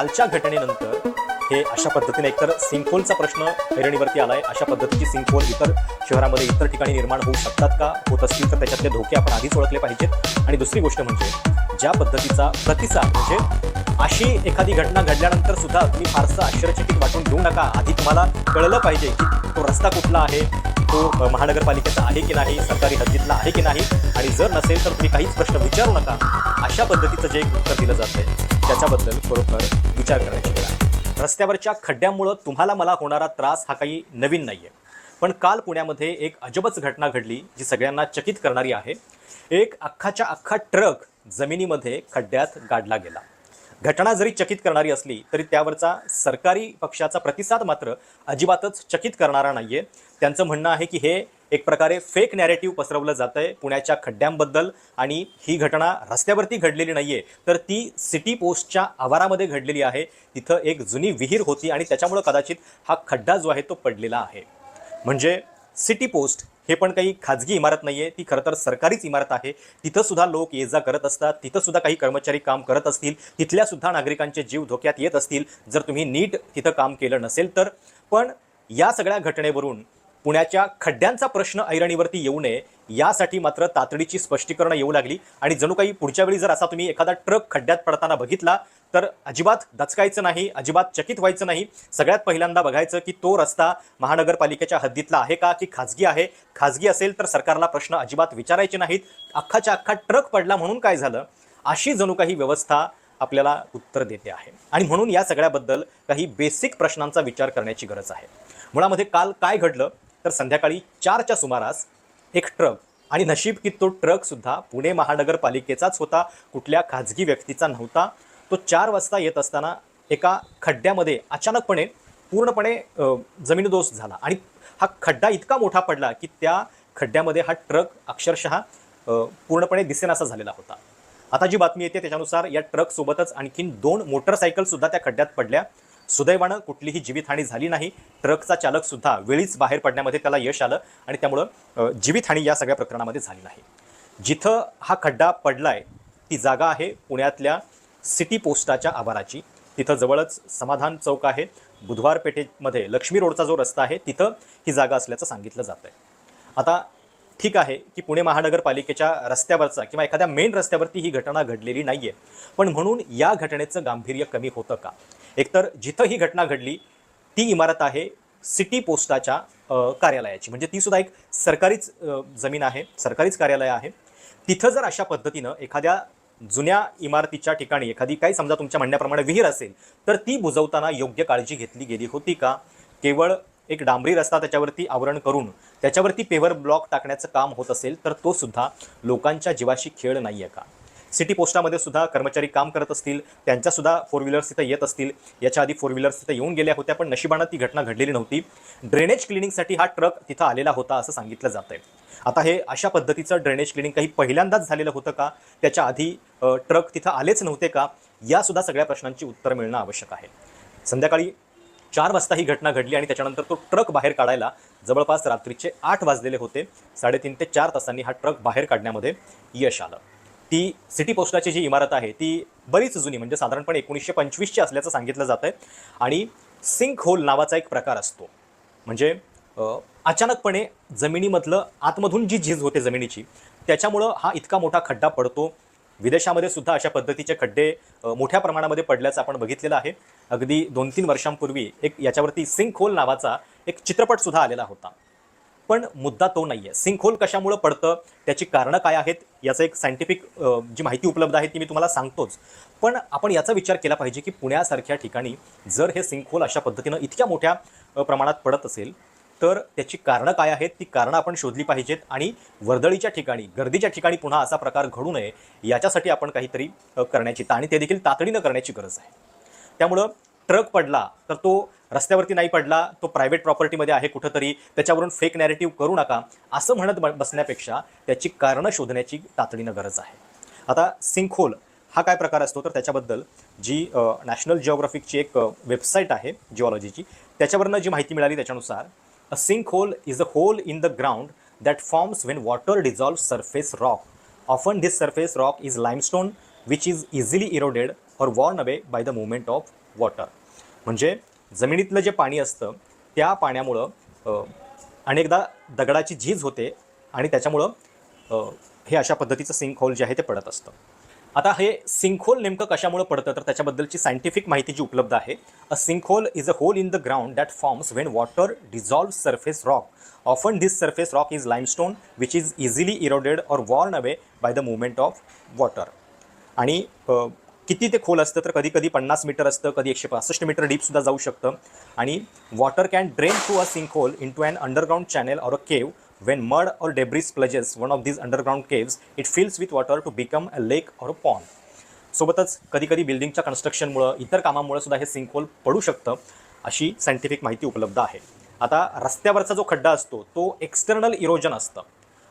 कालच्या घटनेनंतर हे अशा पद्धतीने एकतर सिंकोलचा प्रश्न ऐरणीवरती आलाय अशा पद्धतीची सिंकोल इतर शहरामध्ये इतर ठिकाणी निर्माण होऊ शकतात का? होत असतील तर त्याच्यातले धोके आपण आधीच ओळखले पाहिजेत. आणि दुसरी गोष्ट म्हणजे ज्या पद्धतीचा प्रतिसाद म्हणजे अशी एखादी घटना घडल्यानंतर सुद्धा तुम्ही फारसं आश्चर्यचकित वाटून घेऊ नका. आधी तुम्हाला कळलं पाहिजे की तो रस्ता कुठला आहे तो महानगरपालिकेचा आहे की नाही सरकारी हद्दीतला आहे की नाही आणि जर नसेल तर तुम्ही काहीच प्रश्न विचारू नका. अशा पद्धतीचं जे एक उत्तर दिलं जातंय त्याच्याबद्दल खरोखर विचार करायची वेळ आहे रस्त्यावरच्या खड्ड्यामुळं तुम्हाला मला होणारा त्रास हा काही नवीन नाही आहे पण काल पुण्यामध्ये एक अजबच घटना घडली जी सगळ्यांना चकित करणारी आहे. एक अख्खाच्या अख्खा ट्रक जमिनीमध्ये खड्ड्यात गाडला गेला. घटना जरी चकित करणारी असली तरी त्यावरचा सरकारी पक्षाचा प्रतिसाद मात्र अजिबातच चकित करणारा नाहीये. त्यांचं म्हणणं आहे की हे एक प्रकारे फेक नॅरेटिव्ह पसरवलं जात आहे पुण्याच्या खड्ड्यांबद्दल आणि ही घटना रस्त्यावरती घडलेली नाहीये. तर ती सिटी पोस्टच्या आवारामध्ये घडलेली आहे. तिथं एक जुनी विहीर होती आणि त्याच्यामुळं कदाचित हा खड्डा जो आहे तो पडलेला आहे. म्हणजे सिटी पोस्ट हे पण काही खाजगी इमारत नाहीये. ती खरं तर सरकारीच इमारत आहे. तिथं सुद्धा लोक ये जा करत असतात. तिथं सुद्धा काही कर्मचारी काम करत असतील. तिथल्या सुद्धा नागरिकांचे जीव धोक्यात येत असतील. जर तुम्ही नीट तिथं काम केलं नसेल तर. पण या सगळ्या घटनेवरून पुण्याच्या खड्ड्यांचा प्रश्न ऐरणीवरती येऊ नये. यासाठी मात्र तातडीची स्पष्टीकरणं येऊ लागली. आणि जणू काही पुढच्या वेळी जर असा तुम्ही एखादा ट्रक खड्ड्यात पडताना बघितला तर अजिबात दचकायचं नाही अजिबात चकित व्हायचं नाही. सगळ्यात पहिल्यांदा बघायचं की तो रस्ता महानगरपालिकेच्या हद्दीतला आहे का की खाजगी आहे? खाजगी असेल तर सरकारला प्रश्न अजिबात विचारायचे नाहीत. अख्खाच्या अख्खा ट्रक पडला म्हणून काय झालं? अशी जणू काही व्यवस्था आपल्याला उत्तर देते आहे. आणि म्हणून या सगळ्याबद्दल काही बेसिक प्रश्नांचा विचार करण्याची गरज आहे. मुळामध्ये काल काय घडलं? तर संध्याकाळी चारच्या सुमारास एक ट्रक. आणि नशीब की तो ट्रक सुद्धा पुणे महानगरपालिकेचाच होता. कुठल्या खाजगी व्यक्तीचा नव्हता. तो चार वाजता येत असताना एका खड्ड्यामध्ये अचानकपणे पूर्णपणे जमीनदोष झाला. आणि हा खड्डा इतका मोठा पडला की त्या खड्ड्यामध्ये हा ट्रक अक्षरशः पूर्णपणे दिसेनासा झालेला होता. आता जी बातमी येते त्याच्यानुसार या ट्रकसोबतच आणखीन दोन मोटरसायकल सुद्धा त्या खड्ड्यात पडल्या. सुदैवानं कुठलीही जीवितहानी झाली नाही. ट्रकचा चालक सुद्धा वेळीच बाहेर पडण्यामध्ये त्याला यश आलं आणि त्यामुळं जीवितहानी या सगळ्या प्रकरणामध्ये झाली नाही. जिथं हा खड्डा पडलाय ती जागा आहे पुण्यातल्या सिटी पोस्टाच्या आवाराची. तिथं जवळच समाधान चौक आहे. बुधवार पेठेमध्ये लक्ष्मी रोडचा जो रस्ता आहे तिथं ही जागा असल्याचं सांगितलं जात आहे आता ठीक आहे की पुणे महानगरपालिकेच्या रस्त्यावरचा किंवा एखाद्या मेन रस्त्यावरती ही घटना घडलेली नाही आहे पण म्हणून या घटनेचं गांभीर्य कमी होतं का? एकतर जिथं ही घटना घडली ती इमारत आहे सिटी पोस्टाच्या कार्यालयाची. म्हणजे ती सुद्धा एक सरकारीच जमीन आहे सरकारीच कार्यालय आहे. तिथं जर अशा पद्धतीनं एखाद्या जुन्या इमारतीच्या ठिकाणी एखादी काही समजा तुमच्या म्हणण्याप्रमाणे विहीर असेल तर ती बुजवताना योग्य काळजी घेतली गेली होती का? केवळ एक डांबरी रस्ता त्याच्यावरती आवरण करून त्याच्यावरती पेवर ब्लॉक टाकण्याचं काम होत असेल तर तो सुद्धा लोकांच्या जीवाशी खेळ नाही आहे का? सिटी पोस्टामध्ये सुद्धा कर्मचारी काम करत असतील त्यांच्या सुद्धा फोर व्हीलर्स तिथं येत असतील. याच्या आधी फोर व्हीलर्स तिथं येऊन गेल्या होत्या पण नशिबानं ती घटना घडलेली नव्हती. ड्रेनेज क्लिनिंगसाठी हा ट्रक तिथं आलेला होता असं सांगितलं जात आहे आता हे अशा पद्धतीचं ड्रेनेज क्लिनिंग काही पहिल्यांदाच झालेलं होतं का? त्याच्या आधी ट्रक तिथं आलेच नव्हते का? यासुद्धा सगळ्या प्रश्नांची उत्तर मिळणं आवश्यक आहे. संध्याकाळी चार वाजता ही घटना घडली आणि त्याच्यानंतर तो ट्रक बाहेर काढायला जवळपास रात्रीचे आठ वाजलेले होते. साडेतीन ते चार तासांनी हा ट्रक बाहेर काढण्यामध्ये यश आलं. ती सिटी पोस्टाची जी इमारत आहे ती बरीच जुनी म्हणजे साधारणपणे एकोणीसशे पंचवीसची असल्याचं सांगितलं जातं आहे आणि सिंक होल नावाचा एक प्रकार असतो. म्हणजे अचानकपणे जमिनीमधलं आतमधून जी झीज होते जमिनीची त्याच्यामुळं हा इतका मोठा खड्डा पडतो. विदेशामध्ये सुद्धा अशा पद्धतीचे खड्डे मोठ्या प्रमाणामध्ये पडल्याचं आपण बघितलेलं आहे. अगदी दोन तीन वर्षांपूर्वी एक याच्यावरती सिंक होल नावाचा एक चित्रपटसुद्धा आलेला होता. पण मुद्दा तो नाही आहे सिंकहोल कशामुळं पडतं? त्याची कारणं काय आहेत? याचं एक सायंटिफिक जी माहिती उपलब्ध आहे ती मी तुम्हाला सांगतोच. पण आपण याचा विचार केला पाहिजे की पुण्यासारख्या ठिकाणी जर हे सिंकहोल अशा पद्धतीनं इतक्या मोठ्या प्रमाणात पडत असेल तर त्याची कारणं काय आहेत? ती कारणं आपण शोधली पाहिजेत आणि वर्दळीच्या ठिकाणी गर्दीच्या ठिकाणी पुन्हा असा प्रकार घडू नये याच्यासाठी आपण काहीतरी करण्याची आणि ते देखील तातडीनं करण्याची गरज आहे. त्यामुळं ट्रक पडला तर तो रस्त्यावरती नाही पडला तो प्रायव्हेट प्रॉपर्टीमध्ये आहे कुठंतरी त्याच्यावरून फेक नॅरेटिव्ह करू नका असं म्हणत ब- बसण्यापेक्षा त्याची कारणं शोधण्याची तातडीनं गरज आहे. आता सिंखोल हा काय प्रकार असतो? तर त्याच्याबद्दल जी नॅशनल जिओग्राफिकची एक वेबसाईट आहे जिओलॉजीची त्याच्यावरनं जी माहिती मिळाली त्याच्यानुसार a sink hole is a hole in the ground that forms when water dissolve surface rock often this surface rock is limestone which is easily eroded or worn away by the movement of water म्हणजे जमिनीतलं जे पाणी असतं त्या पाण्यामुळं अनेकदा दगडाची झीज होते आणि त्याच्यामुळं हे अशा पद्धतीचं सिंकहोल जे आहे ते पडत असतं. आता हे सिंकहोल नेमकं कशामुळे पडतं? तर त्याच्याबद्दलची सायंटिफिक माहिती जी उपलब्ध आहे a sinkhole is a hole in the ground that forms when water dissolve surface rock often this surface rock is limestone which is easily eroded or worn away by the movement of water आणि किती ते खोल असतं तर कधी कधी पन्नास metre असतं कधी एकशे पासष्ट मीटर डीपसुद्धा जाऊ शकतं. आणि water can drain through a sink hole into an underground channel or a cave when mud or debris plugs one of these underground caves it fills with water to become a lake or a pond सोबतच कधी कधी बिल्डिंगच्या कन्स्ट्रक्शनमुळं इतर कामामुळे सुद्धा हे sink hole पडू शकतं अशी सायंटिफिक माहिती उपलब्ध आहे. आता रस्त्यावरचा जो खड्डा असतो तो एक्सटर्नल इरोजन असतं.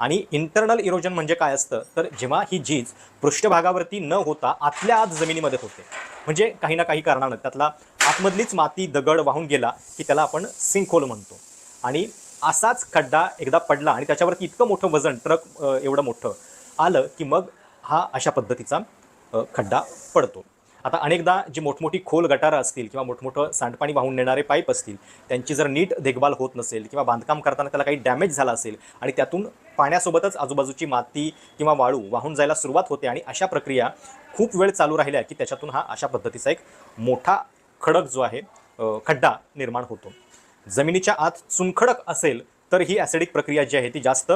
आणि इंटरनल इरोजन म्हणजे काय असतं? तर जेव्हा ही झीज पृष्ठभागावरती न होता आतल्या आत जमिनीमध्ये होते. म्हणजे काही ना काही कारणानं त्यातला आतमधलीच माती दगड वाहून गेला की त्याला आपण सिंकहोल म्हणतो. आणि असाच खड्डा एकदा पडला आणि त्याच्यावरती इतकं मोठं वजन ट्रक एवढं मोठं आलं की मग हा अशा पद्धतीचा खड्डा पडतो. आता अनेकदा जी मोठमोठी खोल गटारं असतील किंवा मोठमोठं सांडपाणी वाहून नेणारे पाईप असतील त्यांची जर नीट देखभाल होत नसेल किंवा बांधकाम करताना त्याला काही डॅमेज झाला असेल आणि त्यातून पाण्यासोबतच आजूबाजूची माती किंवा वाळू वाहून जायला सुरुवात होते आणि अशा प्रक्रिया खूप वेळ चालू राहिल्या की त्याच्यातून हा अशा पद्धतीचा एक मोठा खडक जो आहे खड्डा निर्माण होतो. जमिनीच्या आत चुनखडक असेल तर ही ॲसिडिक प्रक्रिया जी आहे ती जास्त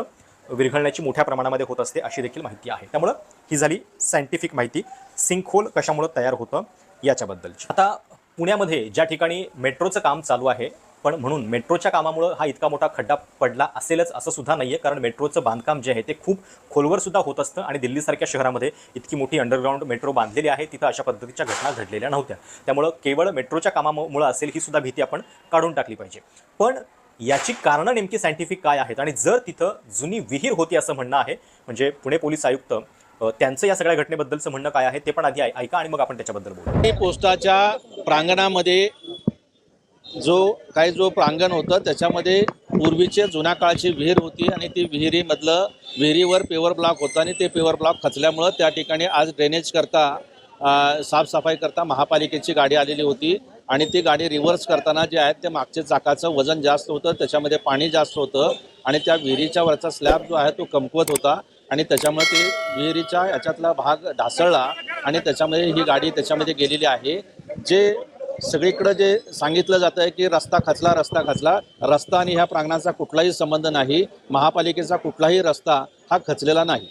विरघळण्याची मोठ्या प्रमाणामध्ये होत असते अशी देखील माहिती आहे. त्यामुळं ही झाली सायंटिफिक माहिती. सिंकहोल कशामुळं तयार होतं याच्याबद्दलची. आता पुण्यामध्ये ज्या ठिकाणी मेट्रोचं काम चालू आहे पण म्हणून मेट्रोच्या कामामुळं हा इतका मोठा खड्डा पडला असेलच असं सुद्धा नाही आहे कारण मेट्रोचं बांधकाम जे आहे ते खूप खोलवर सुद्धा होत असतं आणि दिल्लीसारख्या शहरामध्ये इतकी मोठी अंडरग्राऊंड मेट्रो बांधलेली आहे तिथं अशा पद्धतीच्या घटना घडलेल्या नव्हत्या. त्यामुळं केवळ मेट्रोच्या कामामुळं असेल ही सुद्धा भीती आपण काढून टाकली पाहिजे. पण याची कारणं नेमकी सायंटिफिक काय आहेत? आणि जर तिथं जुनी विहीर होती असं म्हणणं आहे म्हणजे पुणे पोलीस आयुक्त त्यांचं या सगळ्या घटनेबद्दलचं म्हणणं काय आहे ते पण आधी ऐ- ऐका आणि मग आपण त्याच्याबद्दल बोलू. पोस्टाच्या प्रांगणामध्ये जो काही जो प्रांगण होतं त्याच्यामध्ये पूर्वीचे जुन्या काळची विहीर होती आणि ती विहिरीमधलं विहिरीवर पेवर ब्लॉक होता आणि ते पेवर ब्लॉक खचल्यामुळं त्या ठिकाणी आज ड्रेनेज करता साफसफाई करता महापालिकेची गाडी आलेली होती आणि ती गाडी रिव्हर्स करताना जे आहेत ते मागच्या चाकाचं वजन जास्त होतं त्याच्यामध्ये पाणी जास्त होतं आणि त्या विहिरीच्या वरचा स्लॅब जो आहे तो कमकुवत होता आणि त्याच्यामुळे ते विहिरीच्या याच्यातला भाग ढासळला आणि त्याच्यामध्ये ही गाडी त्याच्यामध्ये गेलेली आहे. जे सगळीकडं जे सांगितलं जातं आहे की रस्ता खचला रस्ता खचला. रस्ता आणि ह्या प्रांगणाचा कुठलाही संबंध नाही. महापालिकेचा कुठलाही रस्ता हा खचलेला नाही.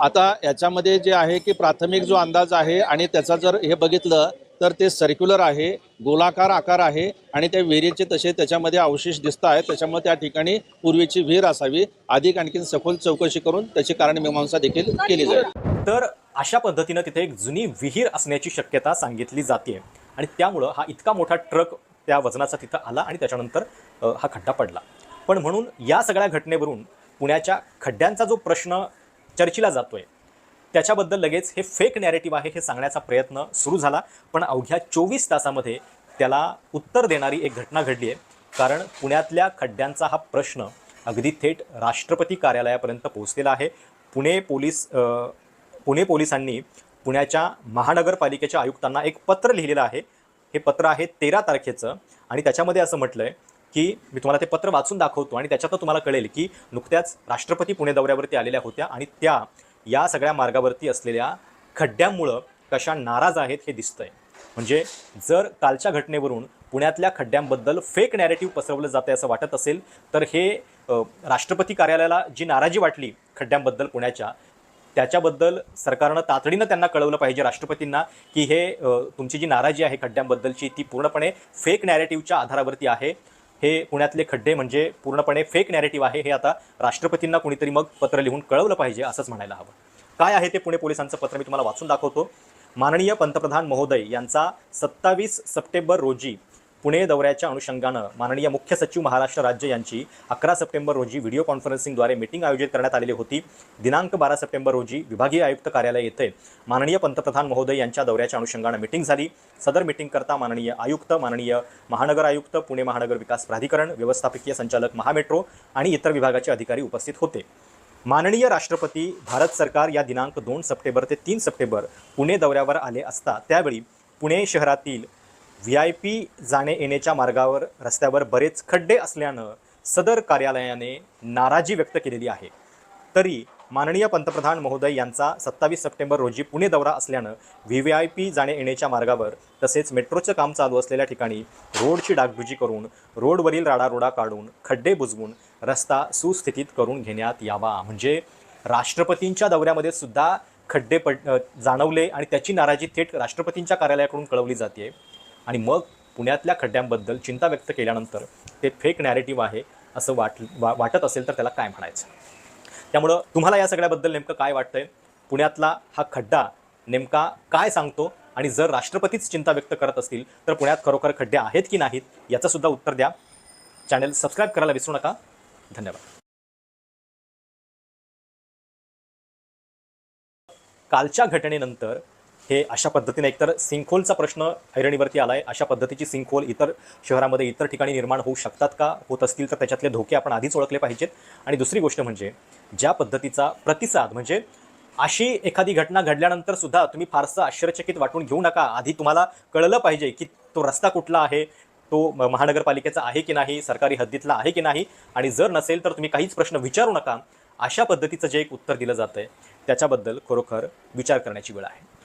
आता याच्यामध्ये जे आहे की प्राथमिक जो अंदाज आहे आणि त्याचा जर हे बघितलं तर ते सर्क्युलर आहे गोलाकार आकार आहे आणि त्या विहिरीचे तसे त्याच्यामध्ये अवशेष दिसत आहेत. त्याच्यामुळे त्या ठिकाणी पूर्वीची विहीर असावी. अधिक आणखीन सखोल चौकशी करून त्याची कारणमीमांसा देखील केली जाईल. तर अशा पद्धतीनं तिथे एक जुनी विहीर असण्याची शक्यता सांगितली जाते. आणि त्यामुळं हा इतका मोठा ट्रक त्या वजनाचा तिथं आला आणि त्याच्यानंतर हा खड्डा पडला. पण म्हणून या सगळ्या घटनेवरून पुण्याच्या खड्ड्यांचा जो प्रश्न चर्चिला जातोय त्याच्याबद्दल लगेच हे फेक नॅरेटिव्ह आहे हे सांगण्याचा प्रयत्न सुरू झाला. पण अवघ्या चोवीस तासामध्ये त्याला उत्तर देणारी एक घटना घडली आहे. कारण पुण्यातल्या खड्ड्यांचा हा प्रश्न अगदी थेट राष्ट्रपती कार्यालयापर्यंत पोहोचलेला आहे. पुणे पोलीस पुणे पोलिसांनी पुण्याच्या महानगरपालिकेच्या आयुक्तांना एक पत्र लिहिलेलं आहे. हे पत्र आहे तेरा तारखेचं आणि त्याच्यामध्ये असं म्हटलं आहे की मी तुम्हाला ते पत्र वाचून दाखवतो आणि त्याच्यातनं तुम्हाला कळेल की नुकत्याच राष्ट्रपती पुणे दौऱ्यावरती आलेल्या होत्या आणि त्या या सगळ्या मार्गावरती असलेल्या खड्ड्यांमुळं कशा नाराज आहेत हे दिसतंय. म्हणजे जर कालच्या घटनेवरून पुण्यातल्या खड्ड्यांबद्दल फेक नॅरेटिव्ह पसरवलं जातं असं वाटत असेल तर हे राष्ट्रपती कार्यालयाला जी नाराजी वाटली खड्ड्यांबद्दल पुण्याच्या त्याच्याबद्दल सरकारनं तातडीनं त्यांना कळवलं पाहिजे राष्ट्रपतींना की हे तुमची जी नाराजी आहे खड्ड्यांबद्दलची ती पूर्णपणे फेक नॅरेटिव्हच्या आधारावरती आहे. हे पुण्यातले खड्डे म्हणजे पूर्णपणे फेक नॅरेटिव्ह आहे हे आता राष्ट्रपतींना कुणीतरी मग पत्र लिहून कळवलं पाहिजे असंच म्हणायला हवं. काय आहे ते पुणे पोलिसांचं पत्र? मी तुम्हाला वाचून दाखवतो. माननीय पंतप्रधान महोदय यांचा सत्तावीस सप्टेंबर रोजी पुणे दौऱ्याच्या अनुषंगानं माननीय मुख्य सचिव महाराष्ट्र राज्य यांची अकरा सप्टेंबर रोजी व्हिडिओ कॉन्फरन्सिंगद्वारे मीटिंग आयोजित करण्यात आलेली होती. दिनांक बारा सप्टेंबर रोजी विभागीय आयुक्त कार्यालय येथे माननीय पंतप्रधान महोदय यांच्या दौऱ्याच्या अनुषंगानं मीटिंग झाली. सदर मीटिंग करता माननीय आयुक्त माननीय महानगर आयुक्त पुणे महानगर विकास प्राधिकरण व्यवस्थापकीय संचालक महामेट्रो आणि इतर विभागाचे अधिकारी उपस्थित होते. माननीय राष्ट्रपती भारत सरकार या दिनांक दोन सप्टेंबर ते तीन सप्टेंबर पुणे दौऱ्यावर आले असता त्यावेळी पुणे शहरातील व्ही आय पी जाणे येण्याच्या मार्गावर रस्त्यावर बरेच खड्डे असल्यानं सदर कार्यालयाने नाराजी व्यक्त केलेली आहे. तरी माननीय पंतप्रधान महोदय यांचा सत्तावीस सप्टेंबर रोजी पुणे दौरा असल्यानं व्ही व्ही आय पी जाणे येण्याच्या मार्गावर तसेच मेट्रोचं काम चालू असलेल्या ठिकाणी रोडची डागडुजी करून रोडवरील राडारोडा काढून खड्डे बुजवून रस्ता सुस्थितीत करून घेण्यात यावा. म्हणजे राष्ट्रपतींच्या दौऱ्यामध्ये सुद्धा खड्डे पड जाणवले आणि त्याची नाराजी थेट राष्ट्रपतींच्या कार्यालयाकडून कळवली जाते. आणि मग पुण्यातल्या खड्ड्यांबद्दल चिंता व्यक्त केल्यानंतर ते फेक नॅरेटिव्ह आहे असं वाट वा वाटत असेल तर त्याला काय म्हणायचं? त्यामुळं तुम्हाला या सगळ्याबद्दल नेमकं काय वाटतंय? पुण्यातला हा खड्डा नेमका काय सांगतो? आणि जर राष्ट्रपतीच चिंता व्यक्त करत असतील तर पुण्यात खरोखर खड्डे आहेत की नाहीत? याचं सुद्धा उत्तर द्या. चॅनल सबस्क्राईब करायला विसरू नका. धन्यवाद. कालच्या घटनेनंतर हे अशा पद्धतीने एकतर सिंखोलचा प्रश्न ऐरणीवरती आलाय. अशा पद्धतीची सिंखोल इतर शहरामध्ये इतर ठिकाणी निर्माण होऊ शकतात का? होत असतील तर त्याच्यातले धोके आपण आधीच ओळखले पाहिजेत. आणि दुसरी गोष्ट म्हणजे ज्या पद्धतीचा प्रतिसाद म्हणजे अशी एखादी घटना घडल्यानंतर सुद्धा तुम्ही फारसं आश्चर्यचकित वाटून घेऊ नका. आधी तुम्हाला कळलं पाहिजे की तो रस्ता कुठला आहे तो म- महानगरपालिकेचा आहे की नाही सरकारी हद्दीतला आहे की नाही? आणि जर नसेल तर तुम्ही काहीच प्रश्न विचारू नका. अशा पद्धतीचं जे एक उत्तर दिलं जातं आहे त्याच्याबद्दल खरोखर विचार करण्याची वेळ आहे.